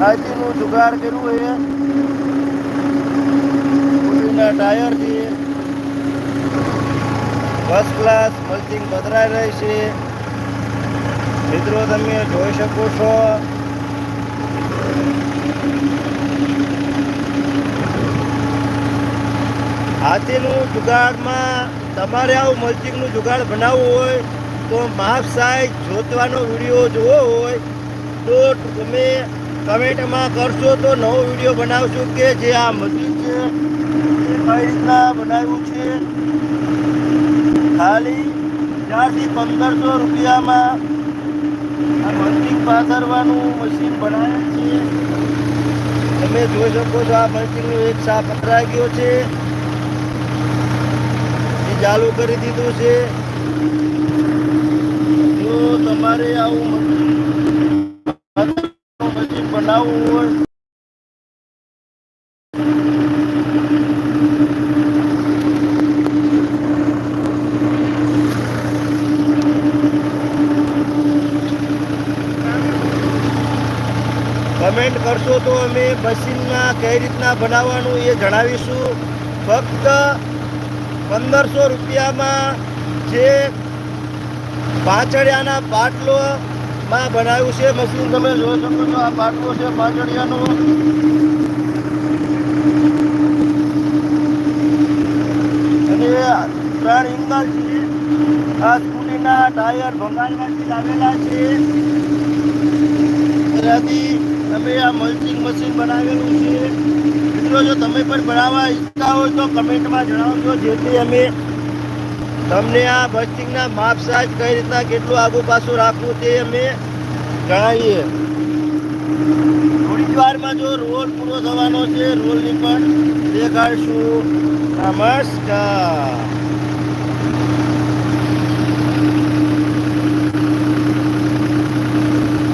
આજે જુગાડ કર્યું છે સ્કૂટીના ટાયર છે ફર્સ્ટ ક્લાસ મલ્ચિંગ પધરાઈ રહી છે. મિત્રો, તમે જોઈ શકો છો. હાથીનું જુગાડમાં તમારે આવું મલ્ચિંગનું જુગાડ બનાવવું હોય તો માપ સાઈઝ જોતવાનો વીડિયો જોવો હોય તો તમે કમેન્ટમાં કરશો તો નવો વીડિયો બનાવશું કે જે આ મસ્જિદ છે એ કઈ રીતના બનાવ્યું છે? ખાલી ચારથી પંદરસો રૂપિયામાં આ મલ્ચિંગ પાથરવાનું મશીન બનાવ્યું છે. તમે જોઈ શકો છો આ મલ્ચિંગનો એક સાપ પથરાઈ ગયો છે. ચાલુ કરી દીધું છે. જો તમારે આવું પછી બનાવવું હોય. કમેન્ટ કરશો તો અમે મશીનના કઈ રીતના બનાવવાનું એ જણાવીશું. ફક્ત પંદરસો રૂપિયામાં જે પાછળિયાના પાટલોમાં બનાવ્યું છે. મશીન તમે જોઈ શકો છો, આ પાટલો છે પાછળિયાનો અને ત્રણ ઇંગલ છે આ સ્કૂટીના ટાયર ભંગાણમાંથી લાવેલા છે. એનાથી તમે આ મલ્ચિંગ મશીન બનાવેલું છે. મિત્રો, જો તમે પણ ભણાવવા ઈચ્છતા હોય તો કમેન્ટમાં જણાવજો, જેથી અમે તમને આ બસ્ટિંગના માપ સાઈઝ કઈ રીતના કેટલું આગુ પાછું રાખવું તે અમે જણાવીએ. થોડી જ વારમાં જો રોલ પૂરો થવાનો છે, રોલની પણ દેખાડશું. નમસ્કાર.